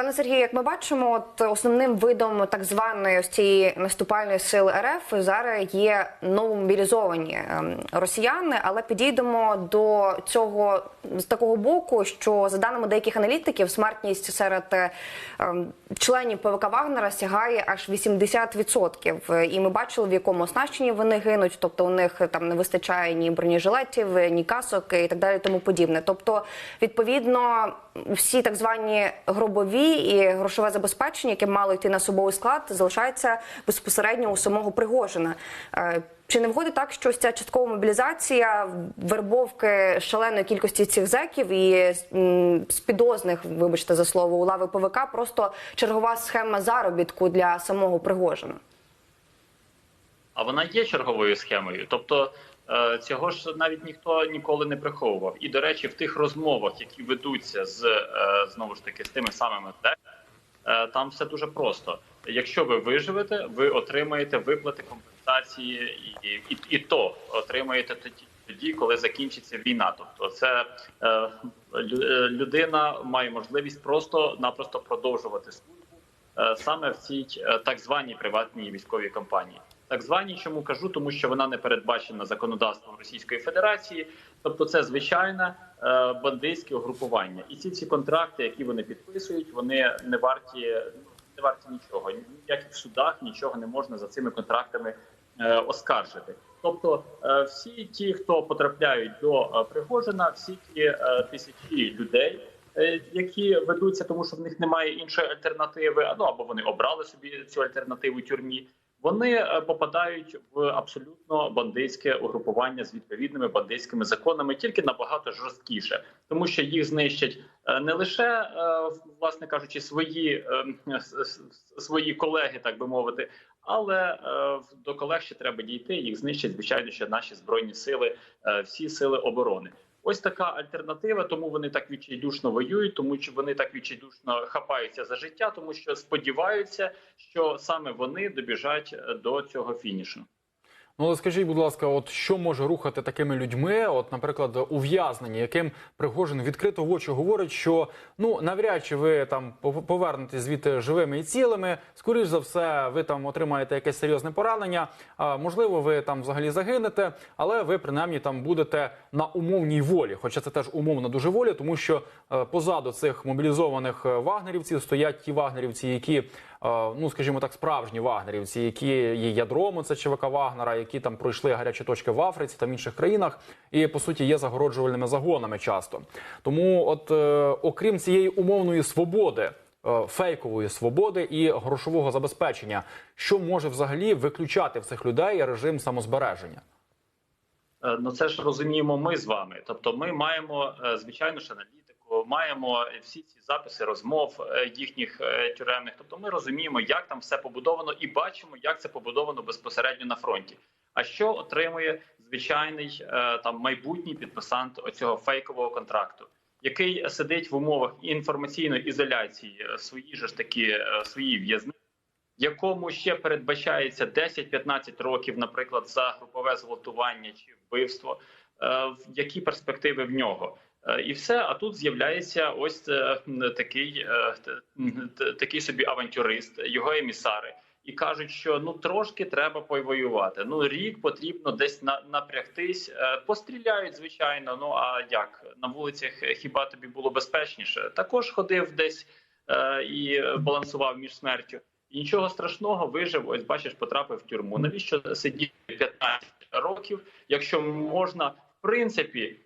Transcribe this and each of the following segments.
Пане Сергію, як ми бачимо, от основним видом так званої ось цієї наступальної сили РФ зараз є новомобілізовані ем, росіяни, але підійдемо до цього з такого боку, що за даними деяких аналітиків, смертність серед ем, членів ПВК Вагнера сягає аж 80%. І ми бачили, в якому оснащенні вони гинуть, тобто у них там не вистачає ні бронежилетів, ні касок і так далі, тому подібне. Тобто, відповідно, всі так звані гробові і грошове забезпечення, яке мало йти на особовий склад, залишається безпосередньо у самого Пригожина. Е, Чи не виходить так, що ця часткова мобілізація вербовки шаленої кількості цих зеків і спідозних, вибачте за слово, у лави ПВК просто чергова схема заробітку для самого Пригожина? А вона є черговою схемою. Тобто цього ж навіть ніхто ніколи не приховував. І до речі, в тих розмовах, які ведуться з е, знову ж таки з тими самими ТЕК, е, там все дуже просто. Якщо ви виживете, ви отримаєте виплати компенсації, і, і, і то отримаєте тоді, коли закінчиться війна. Тобто, це е, е, людина має можливість просто-напросто продовжувати службу е, саме в цій е, так званій приватній військовій компанії. Так званій, чому кажу, тому що вона не передбачена законодавством Російської Федерації, тобто це звичайне е, бандитське угрупування. І ці всі контракти, які вони підписують, вони не варті ну, не варті нічого. Ніяких в судах нічого не можна за цими контрактами е, оскаржити. Тобто, е, всі ті, хто потрапляють до Пригожина, всі ті тисячі людей, які ведуться, тому що в них немає іншої альтернативи, ну або вони обрали собі цю альтернативу тюрмі. Вони е, попадають в абсолютно бандитське угрупування з відповідними бандитськими законами, тільки набагато жорсткіше, тому що їх знищать е, не лише е, власне кажучи, свої е, с- свої колеги, так би мовити, але до колег ще треба дійти. Їх знищать звичайно ще наші збройні сили, всі сили оборони. Ось така альтернатива, тому вони так відчайдушно воюють, тому що вони так відчайдушно хапаються за життя, тому що сподіваються, що саме вони добіжать до цього фінішу. Ну, скажіть, будь ласка, от що може рухати такими людьми? От, наприклад, ув'язнені, яким Пригожин відкрито в очі говорить, що ну навряд чи ви там пов- повернетесь звідти живими і цілими. Скоріш за все, ви там отримаєте якесь серйозне поранення. А можливо, ви там взагалі загинете, але ви принаймні там будете на умовній волі. Хоча це теж умовна дуже воля, тому що е, позаду цих мобілізованих е, вагнерівців стоять ті вагнерівці, які ну скажімо так, справжні вагнерівці, які є ядром це ЧВК Вагнера, які там пройшли гарячі точки в Африці та в інших країнах, і по суті є загороджувальними загонами часто. Тому, от е, окрім цієї умовної свободи. е, Фейкової свободи і грошового забезпечення, що може взагалі виключати в цих людей режим самозбереження? Е, Ну це ж розуміємо ми з вами. Тобто, ми маємо е, звичайно ж аналітику, маємо всі ці записи розмов е, їхніх е, тюремних. Тобто, ми розуміємо, як там все побудовано, і бачимо, як це побудовано безпосередньо на фронті. А що отримує звичайний е, там майбутній підписант оцього фейкового контракту, який сидить в умовах інформаційної ізоляції, свої ж такі свої в'язниці, якому ще передбачається 10-15 років, наприклад, за групове зґвалтування чи вбивство, в- які перспективи в нього? Е, І все, а тут з'являється ось е, такий, е, такий собі авантюрист, його емісари, і кажуть, що ну трошки треба повоювати. Ну рік потрібно десь на, напрягтись. Постріляють, звичайно. Ну а як на вулицях хіба тобі було безпечніше? Також ходив десь і балансував між смертю. І нічого страшного, вижив. Ось бачиш, потрапив в тюрму. Навіщо сидіти 15 років, якщо можна в принципі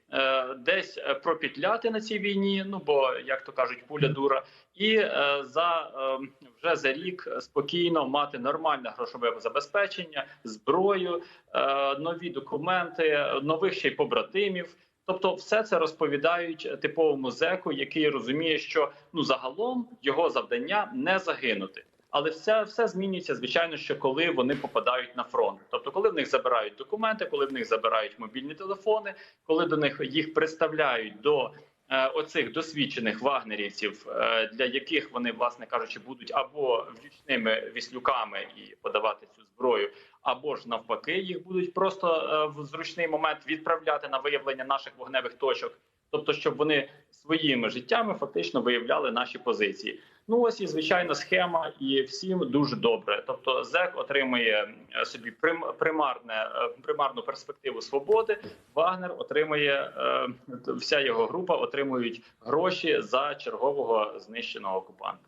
десь е, пропітляти на цій війні? Ну бо як то кажуть, пуля дура, і е, за е, вже за рік спокійно мати нормальне грошове забезпечення, зброю, е, нові документи, нових ще й побратимів. Тобто, все це розповідають типовому зеку, який розуміє, що ну загалом його завдання не загинути. Але все, все змінюється, звичайно, що коли вони попадають на фронт. Тобто, коли в них забирають документи, коли в них забирають мобільні телефони, коли до них їх представляють до е, оцих досвідчених вагнерівців, е, для яких вони, власне кажучи, будуть або влючними віслюками і подавати цю зброю, або ж навпаки, їх будуть просто е, в зручний момент відправляти на виявлення наших вогневих точок. Тобто, щоб вони своїми життями фактично виявляли наші позиції. Ну ось і звичайна схема, і всім дуже добре. Тобто, ЗЕК отримує е, собі прим, примарне е, примарну перспективу свободи. Вагнер отримує е, вся його група отримують гроші за чергового знищеного окупанта.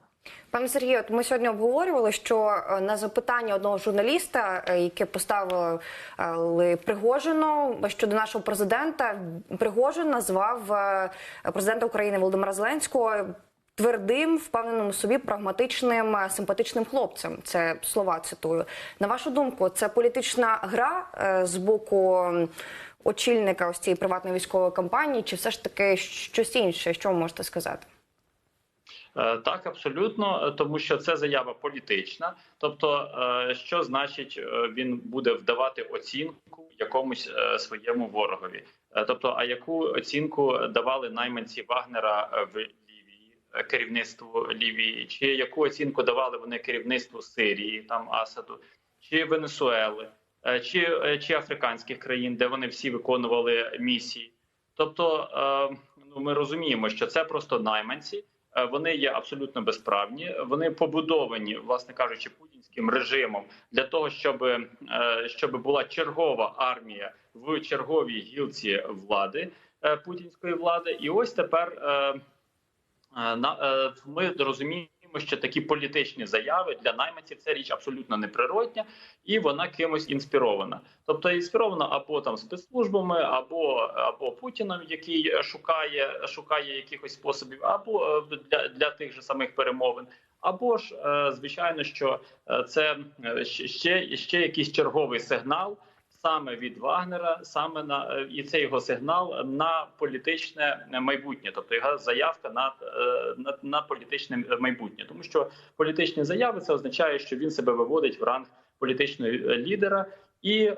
Пане Сергію, от ми сьогодні обговорювали, що на запитання одного журналіста, яке поставили Пригожину щодо нашого президента, Пригожин назвав президента України Володимира Зеленського. Твердим, впевненим собі, прагматичним, е, симпатичним хлопцем. Це слова цитую. На вашу думку, це політична гра е, з боку очільника ось цієї приватної військової кампанії, чи все ж таки щось інше? Що ви можете сказати? Е, Так, абсолютно, тому що це заява політична. Тобто, що значить він буде вдавати оцінку якомусь своєму ворогові? Тобто, а яку оцінку давали найманці Вагнера в керівництву Лівії, чи яку оцінку давали вони керівництву Сирії, там Асаду, чи Венесуели, е, чи, е, чи африканських країн, де вони всі виконували місії? Тобто, е, ну ми розуміємо, що це просто найманці. Е, Вони є абсолютно безправні. Вони побудовані, власне кажучи, путінським режимом для того, щоб, е, щоб була чергова армія в черговій гілці влади е, путінської влади. І ось тепер е, е, е, ми розуміємо, що такі політичні заяви для найманців це річ абсолютно неприродня, і вона кимось інспірована. Тобто інспірована або там спецслужбами, або або Путіном, який шукає шукає якихось способів, або е, для, для тих же самих перемовин. Або ж е, звичайно, що е, це е, ще, ще якийсь черговий сигнал саме від Вагнера, саме на е, і це його сигнал на політичне майбутнє, тобто його заявка на, е, на, на політичне майбутнє, тому що політичні заяви це означає, що він себе виводить в ранг політичного е, лідера. І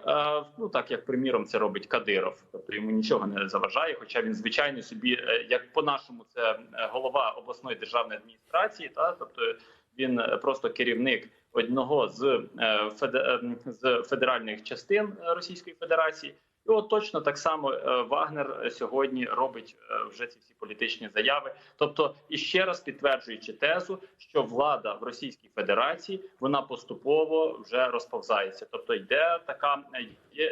ну так як приміром це робить Кадиров, тобто йому нічого не заважає, хоча він звичайно собі, як по-нашому, це голова обласної державної адміністрації, та тобто він просто керівник одного з е, феде- е, з федеральних частин Російської Федерації. І от точно так само е, Вагнер сьогодні робить е, вже ці всі політичні заяви. Тобто, і ще раз підтверджуючи тезу, що влада в Російській Федерації вона поступово вже розповзається. Тобто йде така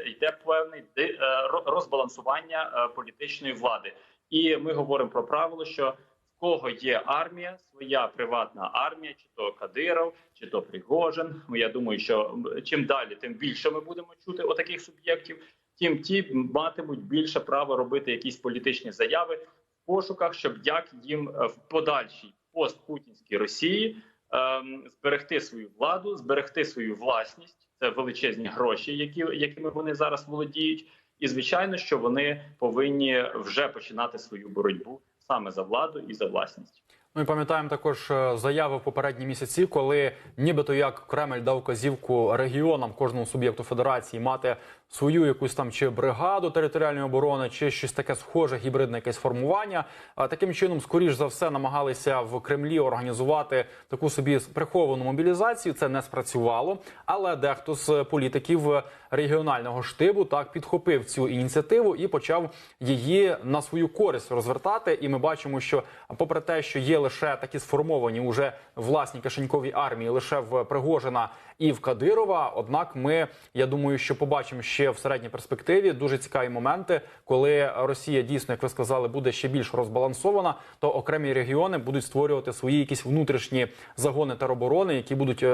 йде певне розбалансування політичної влади. І ми говоримо про правило, що кого є армія, своя приватна армія, чи то Кадиров, чи то Пригожин. Ну, Я думаю, що чим далі, тим більше ми будемо чути отаких суб'єктів. Тим ті матимуть більше право робити якісь політичні заяви в пошуках, щоб як їм е, в подальшій постпутінській Росії ем, зберегти свою владу, зберегти свою власність. Це величезні гроші, які якими вони зараз володіють. І звичайно, що вони повинні вже починати свою боротьбу саме за владу і за власність. Ми пам'ятаємо також е, заяви в попередні місяці, коли нібито як Кремль дав казівку регіонам кожному суб'єкту федерації мати свою якусь там чи бригаду територіальної оборони, чи щось таке схоже, гібридне якесь формування. Таким чином, скоріш за все, намагалися в Кремлі організувати таку собі приховану мобілізацію. Це не спрацювало, але дехто з політиків регіонального штибу так підхопив цю ініціативу і почав її на свою користь розвертати. І ми бачимо, що попри те, що є лише такі сформовані уже власні кишенькові армії, лише в Пригожина і в Кадирова. Однак, ми я думаю, що побачимо ще в середній перспективі дуже цікаві моменти, коли Росія дійсно, як ви сказали, буде ще більш розбалансована, то окремі регіони будуть створювати свої якісь внутрішні загони тероборони, які будуть. е,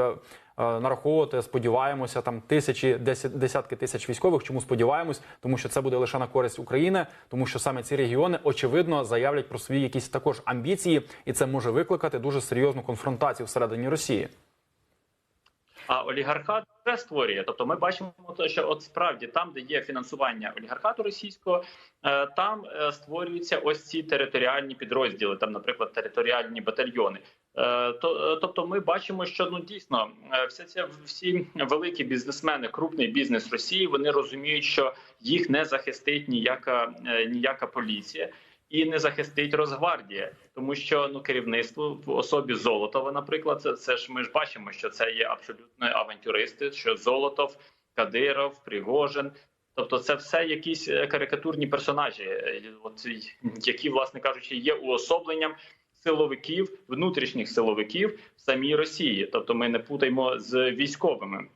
е, Нараховувати, сподіваємося, там тисячі, десят- десятки тисяч військових. Чому сподіваємось? Тому що це буде лише на користь України, тому що саме ці регіони очевидно заявлять про свої якісь також амбіції, і це може викликати дуже серйозну конфронтацію всередині Росії. А олігархат вже створює. Тобто, ми бачимо, що от справді там, де є фінансування олігархату російського, е, там е, створюються ось ці територіальні підрозділи, там, наприклад, територіальні батальйони. Е, тобто, ми бачимо, що ну дійсно все це всі великі бізнесмени, крупний бізнес Росії, вони розуміють, що їх не захистить ніяка ніяка поліція. І не захистить Росгвардія, тому що ну керівництво в особі Золотова, наприклад, це, це ж ми ж бачимо, що це є абсолютно авантюристи. Що Золотов, Кадиров, Пригожин, тобто це все якісь е, карикатурні персонажі, е, от які, власне кажучи, є уособленням силовиків, внутрішніх силовиків в самій Росії. Тобто, ми не путаємо з військовими.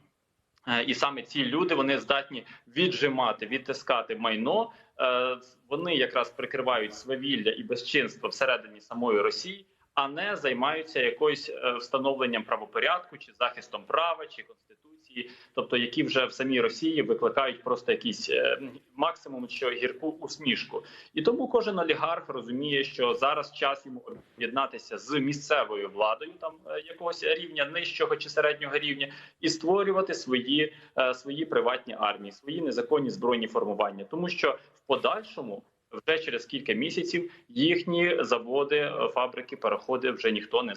Е, І саме ці люди вони здатні віджимати, відтискати майно. Е, Вони якраз прикривають свавілля і безчинство всередині самої Росії, а не займаються якоюсь е, встановленням правопорядку чи захистом права чи конституції, тобто які вже в самій Росії викликають просто якийсь е, максимум, що гірку усмішку. І тому кожен олігарх розуміє, що зараз час йому об'єднатися з місцевою владою, там е, якогось рівня нижчого чи середнього рівня, і створювати свої, свої приватні армії, свої незаконні збройні формування, тому що в подальшому. Вже через кілька місяців їхні заводи, е, фабрики, пароходи вже ніхто не